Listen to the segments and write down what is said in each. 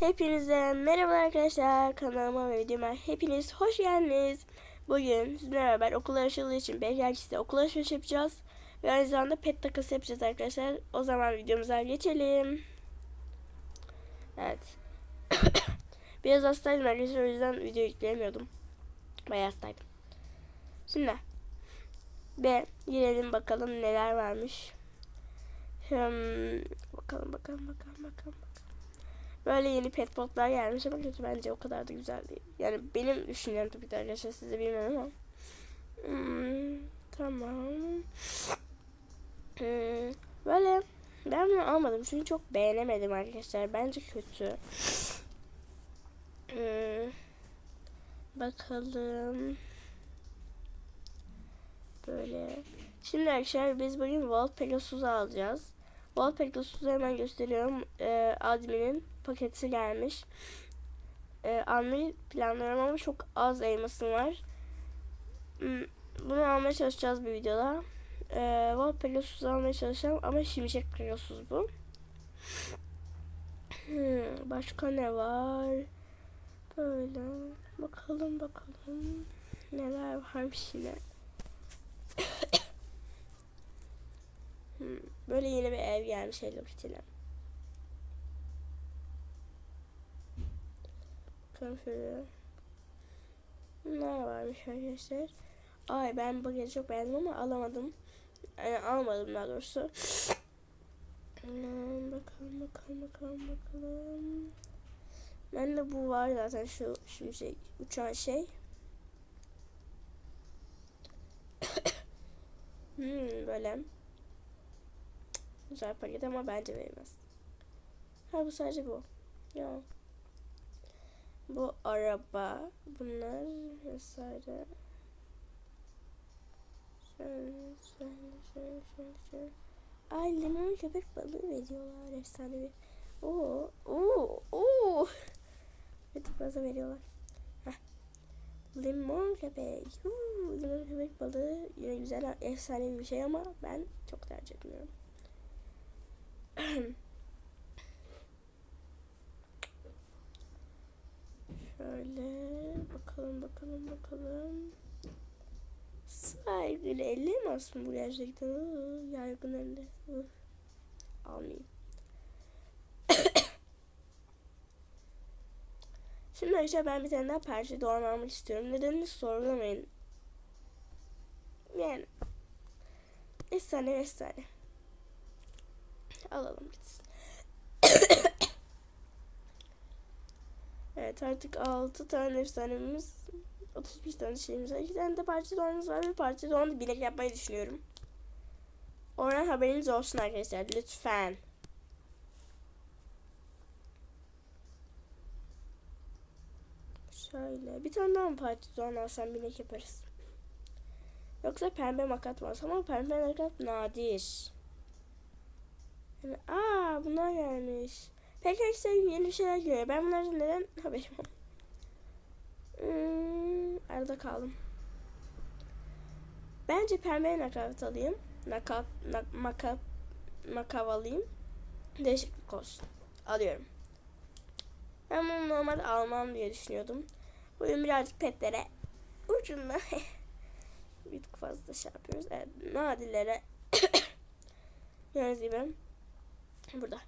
Hepinize merhaba arkadaşlar kanalıma ve videoma hepiniz hoş geldiniz. Bugün sizinle beraber okullar açıldığı için Beklentisi'de okul alışveriş yapacağız. Ve aynı zamanda pet takası yapacağız arkadaşlar. O zaman videomuza geçelim. Evet. Biraz hastaydım arkadaşlar o yüzden video yükleyemiyordum. Bayağı hastaydım. Şimdi. Ve girelim bakalım neler varmış. Hmm, bakalım bakalım bakalım bakalım. Böyle yeni pet botlar gelmiş ama kötü bence o kadar da güzel değil. Yani benim düşüncem tabii ki arkadaşlar size bilmiyorum ama. Hmm, tamam. Hmm, böyle ben bunu almadım çünkü çok beğenemedim arkadaşlar. Bence kötü. Hmm, bakalım. Böyle. Şimdi arkadaşlar biz bugün Wall Pegasus'u alacağız. Wall Pegasus'u hemen gösteriyorum. Ee, admin'in paketi gelmiş. Ee, almayı planlıyorum ama çok az elmasım var. Hmm, Bunu almaya çalışacağız bir videoda. Ee, Wall Pegasus'u almaya çalışacağım ama şimşek Pegasus bu. Hmm, başka ne var? Böyle. Bakalım bakalım. Neler varmış yine. Hmm, Böyle yeni bir ev gelmiş Hello Kitty'le. Bakalım şöyle. Ne varmış arkadaşlar. Ay ben bu gece çok beğendim ama alamadım. Yani almadım daha doğrusu. Bakalım bakalım bakalım bakalım. Ben de bu var zaten şu şu şey uçan şey. hmm, böyle. Güzel paket ama bence verilmez. Ha bu sadece bu. Ya. Bu araba. Bunlar vesaire. Şöyle, şöyle, şöyle, şöyle, şöyle. Ay limon köpek balığı veriyorlar. Efsane bir. Oo, oo, oo. Bir tık fazla veriyorlar. Limon köpek. Huu, limon köpek balığı yine güzel, efsane bir şey ama ben çok tercih etmiyorum. Şöyle bakalım bakalım bakalım. Saygın elli mi aslında bu gerçekten? Iı, Yaygın elli. Ih. Almayayım. Şimdi arkadaşlar ben bir tane daha parça doğan almak istiyorum. Nedenini sorgulamayın. Yani. Efsane efsane. Alalım gitsin. evet artık 6 tane efsanemiz 31 tane şeyimiz var. 2 tane de parça doğanımız var. Bir parça doğan bilek yapmayı düşünüyorum. Oradan haberiniz olsun arkadaşlar. Lütfen. Şöyle. Bir tane daha mı parça doğan alsam bilek yaparız. Yoksa pembe makat var. Ama pembe makat nadir. Aa bunlar gelmiş. Pek arkadaşlar yeni şeyler görüyor. Ben bunlardan neden haberim yok. Hmm, arada kaldım. Bence pembe nakavt alayım. Nakat, nak, maka, makav alayım. Değişiklik olsun. Alıyorum. Ben bunu normalde almam diye düşünüyordum. Bugün birazcık petlere ucunda bir fazla şey yapıyoruz. Evet, nadirlere gördüğünüz burada.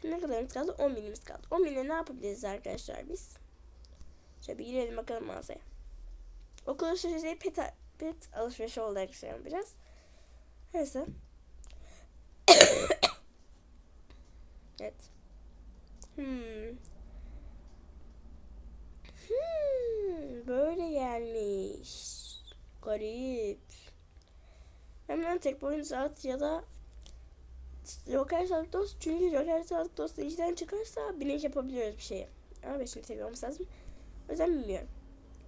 Şimdi ne kadarımız kaldı? 10 binimiz kaldı. 10 bine ne yapabiliriz arkadaşlar biz? Şöyle bir girelim bakalım mağazaya. Okul alışverişi pet, pet alışverişi oldu arkadaşlar biraz. Neyse. evet. Hmm. Hmm, böyle gelmiş. Garip. Hemen tek boyun saat ya da Joker Santos çünkü Joker Santos içten çıkarsa binek yapabiliyoruz bir şeye. Ama ben şimdi seviyorum lazım. O yüzden bilmiyorum.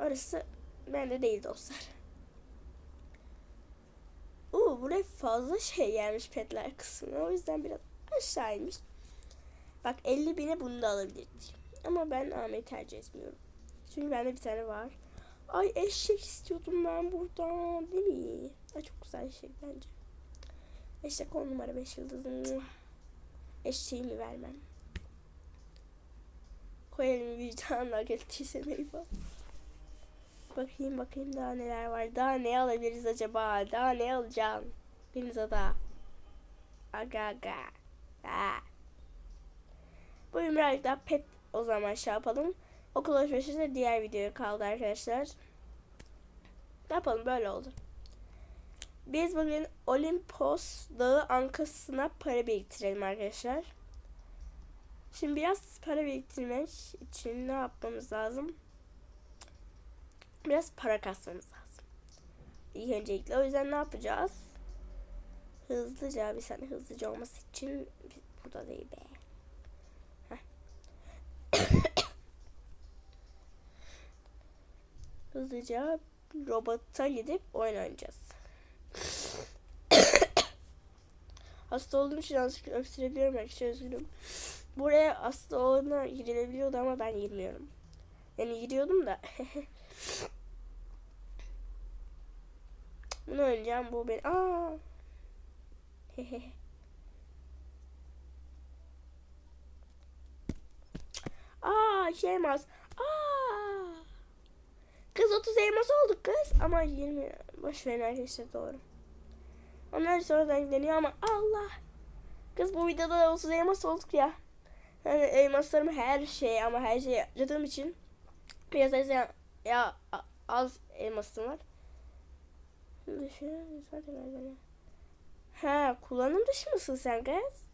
Orası bende değil dostlar. Uuu buraya fazla şey gelmiş petler kısmına. O yüzden biraz aşağı inmiş. Bak 50 bine bunu da alabilirdik. Ama ben almayı tercih etmiyorum. Çünkü bende bir tane var. Ay eşek istiyordum ben buradan. Değil mi? Ay çok güzel eşek bence. Eşek on numara 5 yıldız. Eşeğimi vermem. koyalım vicdanla geldiyse eyvah. Bakayım bakayım daha neler var. Daha ne alabiliriz acaba? Daha ne alacağım? Denize daha. Aga aga. Aa. Bugün birazcık daha pet o zaman şey yapalım. Okul alışverişi de diğer videoya kaldı arkadaşlar. Ne yapalım böyle oldu. Biz bugün Olimpos Dağı Ankası'na para biriktirelim arkadaşlar. Şimdi biraz para biriktirmek için ne yapmamız lazım? Biraz para kasmamız lazım. İlk öncelikle o yüzden ne yapacağız? Hızlıca bir saniye hızlıca olması için burada değil be. Hızlıca robota gidip oyun oynayacağız. Hasta olduğum için azıcık öksürebiliyorum arkadaşlar üzgünüm. Buraya hasta olana girilebiliyordu ama ben girmiyorum. Yani giriyordum da. Bunu oynayacağım bu ben. Aa. Aa şey elmas. Kız 30 elmas olduk kız. Ama 20. Boş verin arkadaşlar doğru. Onlar sonradan yükleniyor ama Allah. Kız bu videoda da 30 elmas olduk ya. Yani elmaslarım her şey ama her şey yaptığım için az ya, az elmasım var. Ha kullanım dışı mısın sen kız?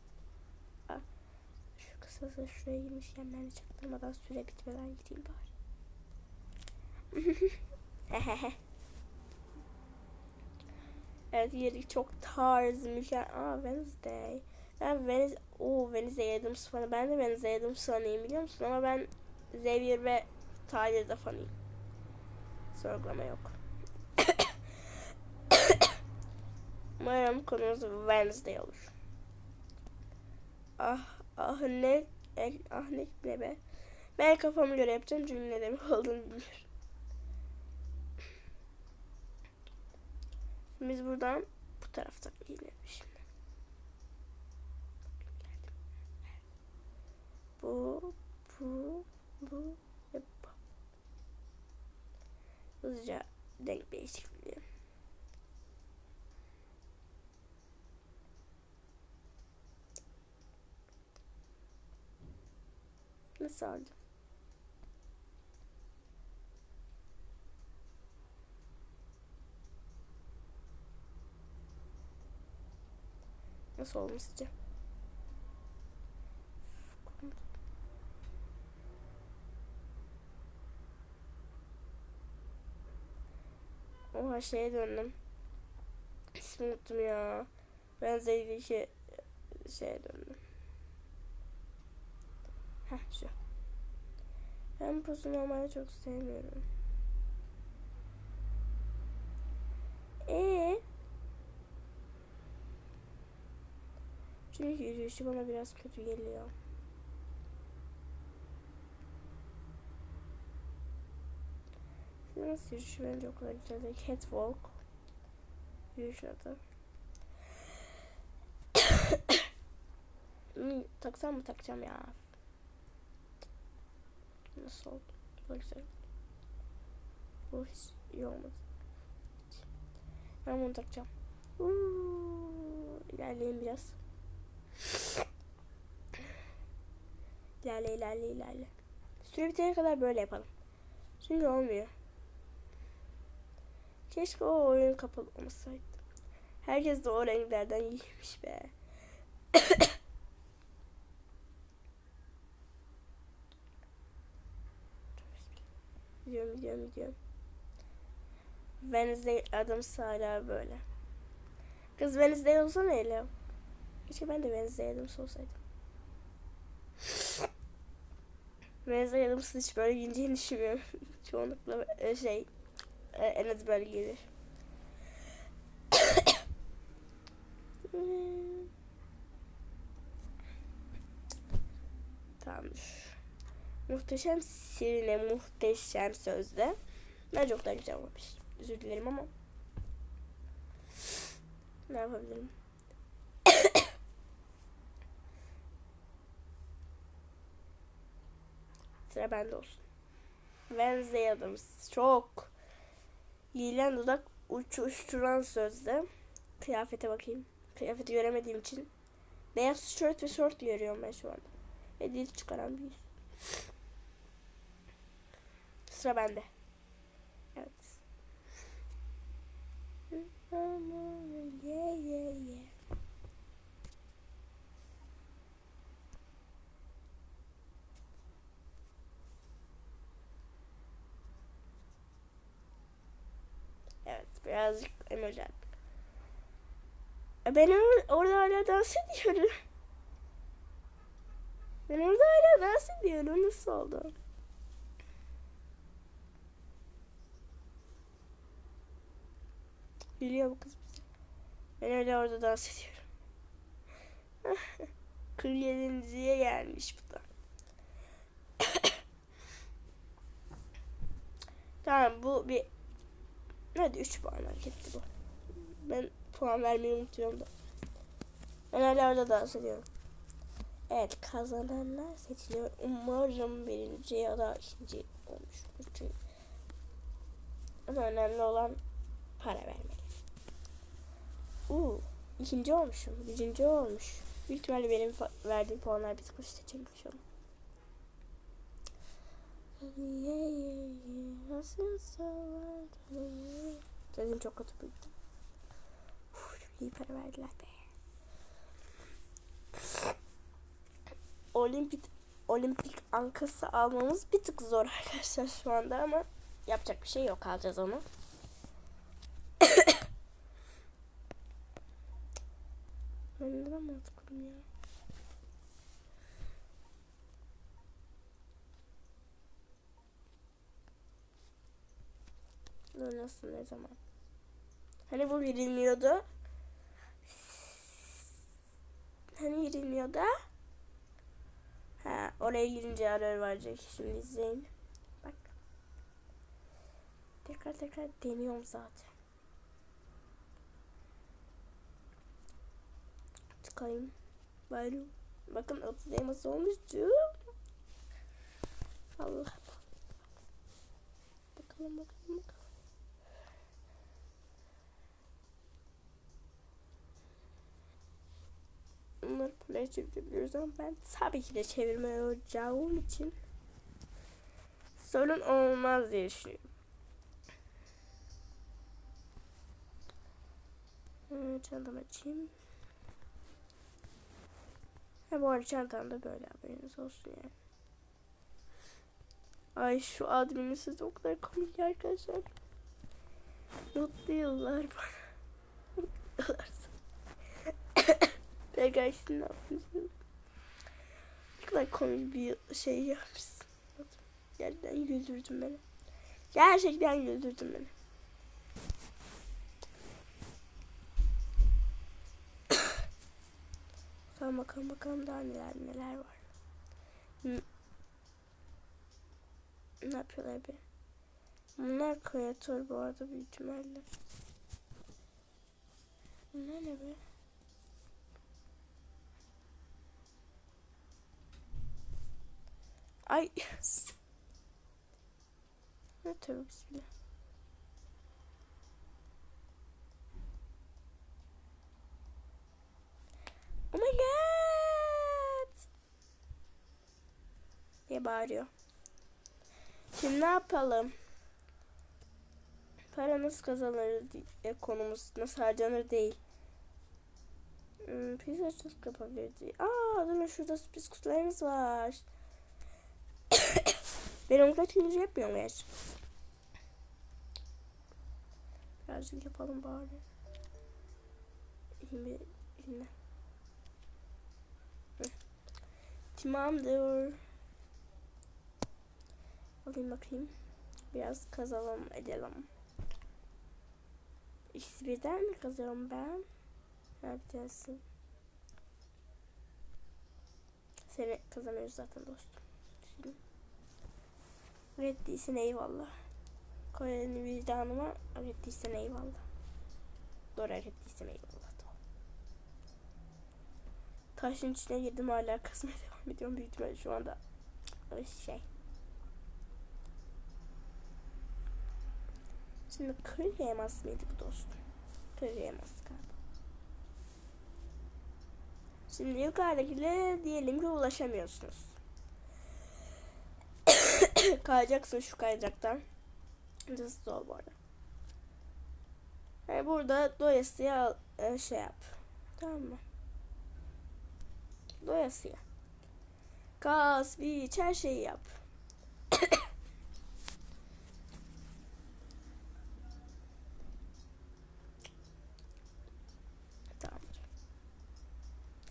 Şu kısası şuraya girmişken ben de çaktırmadan süre bitmeden gideyim bari. evet yeri çok tarz mükemmel. Aa Wednesday. Ben Wednesday, o Wednesday Adams fanı. Ben de Wednesday Adams fanıyım biliyor musun? Ama ben Xavier ve Tyler'da fanıyım. Sorgulama yok. Umarım konumuz Wednesday olur. Ah ah ne el, ah ne ne be. Ben kafamı göre yapacağım demek olduğunu bilmiyorum. Biz buradan bu taraftan inelim şimdi. Bu, bu, bu ve bu. Hızlıca denk değişikliği. Nasıl oldu? Nasıl olmuş sizce? Oha şeye döndüm. İsmi unuttum ya. Ben Zeydeki şeye döndüm. Heh şu. Ben pozu normalde çok sevmiyorum. Ee? Çünkü yürüyüşü bana biraz kötü geliyor. Nasıl yürüyüşü bence o kadar güzel. Catwalk. Yürüyüş adı. hmm, taksam mı takacağım ya? Nasıl oldu? Bu güzel. Bu hiç iyi olmadı. Ben bunu takacağım. Uuu, ilerleyin biraz. İlerle ilerle ilerle. Süre bitene kadar böyle yapalım. Çünkü olmuyor. Keşke o oyun kapalı olmasaydı. Herkes de o renklerden giymiş be. gidiyorum gidiyorum gidiyorum. Wednesday Adams hala böyle. Kız Wednesday olsana hele. Keşke ben de Wednesday Adams olsaydım. Wednesday Adams'ın hiç böyle giyineceğini düşünmüyorum. Çoğunlukla şey en az böyle gelir. Tamamdır. Muhteşem Sirine muhteşem sözde. Ben çok daha güzel olmuş. Özür dilerim ama. Ne yapabilirim? Sıra bende olsun. Wednesday Adams. Çok. Yiyilen dudak uçuşturan sözde. Kıyafete bakayım. Kıyafeti göremediğim için. Beyaz tişört ve şort görüyorum ben şu anda. Ve dil çıkaran bir yüz. Sıra bende. Evet. Yeah, yeah, yeah. Evet birazcık emoji attık. E, Ben or- orada hala dans ediyorum. Ben orada hala dans ediyorum. Nasıl oldu? Biliyor bu kız bizi. Ben öyle orada dans ediyorum. 47.ye gelmiş bu da. tamam bu bir Hadi 3 puan hak etti bu. Ben puan vermeyi unutuyorum da. Ben hala orada dans ediyorum. Evet kazananlar seçiliyor. Umarım birinci ya da ikinci olmuştur. Çünkü ama önemli olan para vermek. Uuu ikinci olmuşum. Birinci olmuş. Büyük ihtimalle benim verdiğim puanlar üstte çekmiş onu. Sesim çok kötü büyüdü. İyi para verdiler be. Olimpik olimpik ankası almamız bir tık zor arkadaşlar şu anda ama yapacak bir şey yok alacağız onu. ben neden mantıklıyım ya? Nasıl ne zaman? Hani bu verilmiyordu? Hani verilmiyordu? Ha oraya girince error verecek. Şimdi izleyin. Bak. Tekrar tekrar deniyorum zaten. Tıkayım. Bayram. Bakın 30 elması olmuştu. Allah. Bakalım bakalım bakalım. Buraya çevirebiliyoruz ama ben tabii ki de çevirmeye olacağım için sorun olmaz diye düşünüyorum. Hmm, çantamı açayım. Ha bu arada çantam da böyle haberiniz olsun yani. Ay şu adminin sesi o kadar komik arkadaşlar. Mutlu yıllar bana. Mutlu yıllar sana. Tekrar ne yapıyorsun? Ne kadar komik bir şey yapmışsın. Gerçekten güldürdün beni. Gerçekten güldürdün beni. bakalım bakalım bakalım daha neler neler var. N- Ne yapıyorlar be? Bunlar kreatör bu arada büyük ihtimalle. Bunlar ne be? Ay. Ne tövbe bismillah. Oh my god. diye bağırıyor. Şimdi ne yapalım? Para nasıl kazanılır diye konumuz nasıl harcanır değil. Hmm, pizzacılık yapabiliriz. Aa durun şurada sürpriz kutularımız var. Ben onu kaçıncı yapmıyorum gerçi. Birazcık yapalım bari. Şimdi yine. Tamamdır. Alayım bakayım. Biraz kazalım edelim. İkisi birden mi kazıyorum ben? Her bir tanesi. Seni kazanıyoruz zaten dostum. Ürettiysen eyvallah. Koy elini vicdanıma. Ürettiysen eyvallah. Doğru ürettiysen eyvallah. Taşın içine girdim hala kasmaya devam ediyorum. Büyük ihtimalle şu anda şey. Şimdi Curry elmas mıydı bu dostum? Curry elmas galiba. Şimdi yukarıdakiyle diyelim ki ulaşamıyorsunuz. Kayacaksın şu kayacaktan. Nasıl zor bu arada. Yani burada doyasıya e, şey yap. Tamam mı? Doyasıya. Gaz, biç, her şeyi yap. Tamamdır.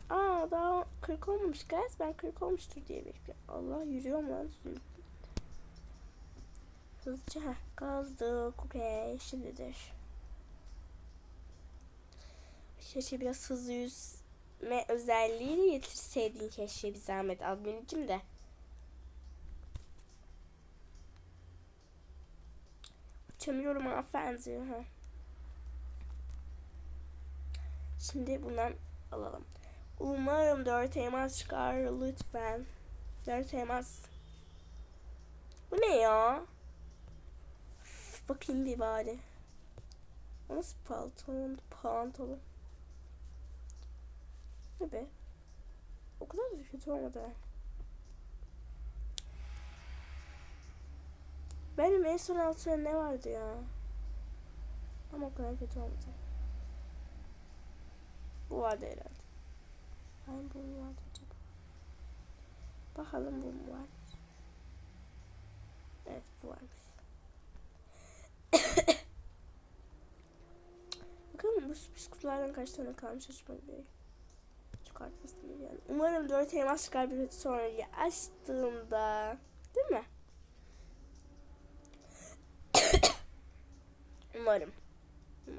Aa daha 40 olmamış guys. Ben 40 olmuştur diye bekliyorum. Allah yürüyor lan. Hızlıca kazdık. Okey şimdidir. Keşke biraz hızlı yüzme özelliğini getirseydin keşke bir zahmet adminicim de. Uçamıyorum hanımefendi. Ha. Şimdi bundan alalım. Umarım dört elmas çıkar lütfen. Dört elmas. Bu ne ya? Bakayım bir bari. Nasıl pantolon? Pantolon. Ne be? O kadar da kötü olmadı. Benim en son altına ne vardı ya? Ama o kadar kötü olmadı. Bu vardı herhalde. Hangi bu mu vardı acaba? Bakalım bu mu var? Evet bu varmış. Bakalım bu sürpriz kutulardan kaç tane kalmış açma gerek. Çıkartması gibi yani. Umarım 4 elmas çıkar bir sonraki açtığımda. Değil mi? Umarım. Ne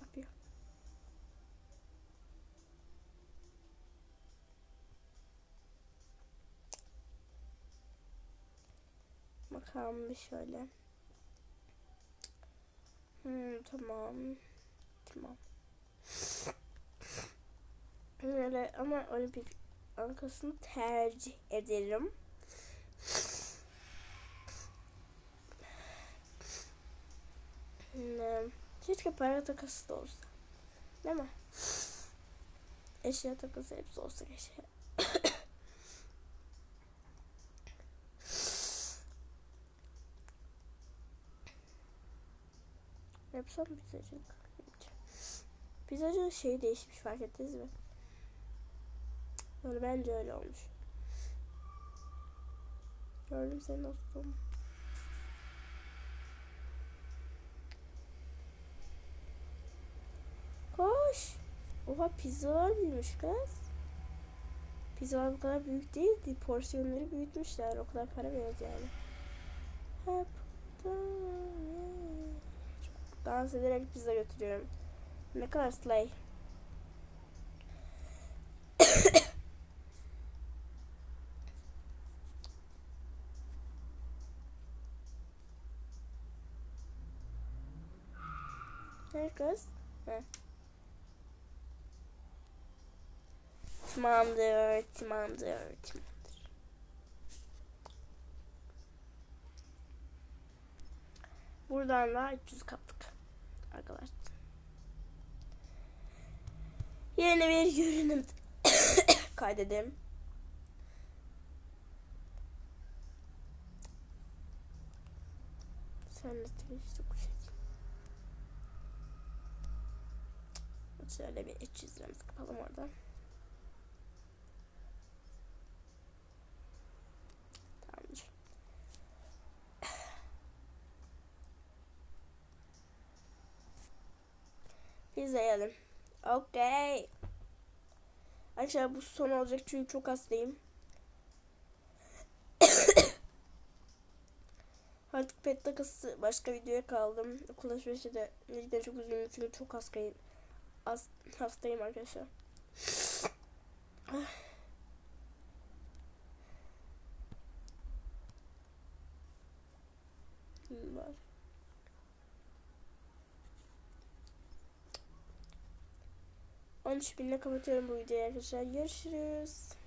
yapıyor? Bakalım bir şöyle. Hmm, tamam. Tamam. Öyle ama olimpik arkasını tercih ederim. Hmm, keşke para takası da olsa. Değil mi? Eşya takası hepsi olsa keşke. Yapsam pizzacılık. Pizzacılık şey değişmiş fark ettiniz mi? Yani bence öyle olmuş. Gördüm seni dostum. Koş. Oha pizzalar büyümüş kız. Pizzalar bu kadar büyük değildi. Porsiyonları büyütmüşler. O kadar para veriyoruz yani. Hep dans ederek pizza götürüyorum. Ne kadar slay. Ne kız? He. Tamamdır, tamamdır, tamamdır. Buradan da 300 kaptık arkadaşlar. Yeni bir görünüm kaydedelim. Sen de Twitch'te kuş Şöyle bir 300 liramızı kapalım oradan. Tamamdır. Pizza yiyelim. Okey. Arkadaşlar bu son olacak çünkü çok hastayım. Artık pet takası başka videoya kaldım. Okul alışverişi de çok üzgünüm çünkü çok hastayım. Hastayım arkadaşlar. 13.000 ile kapatıyorum bu videoyu arkadaşlar. Görüşürüz.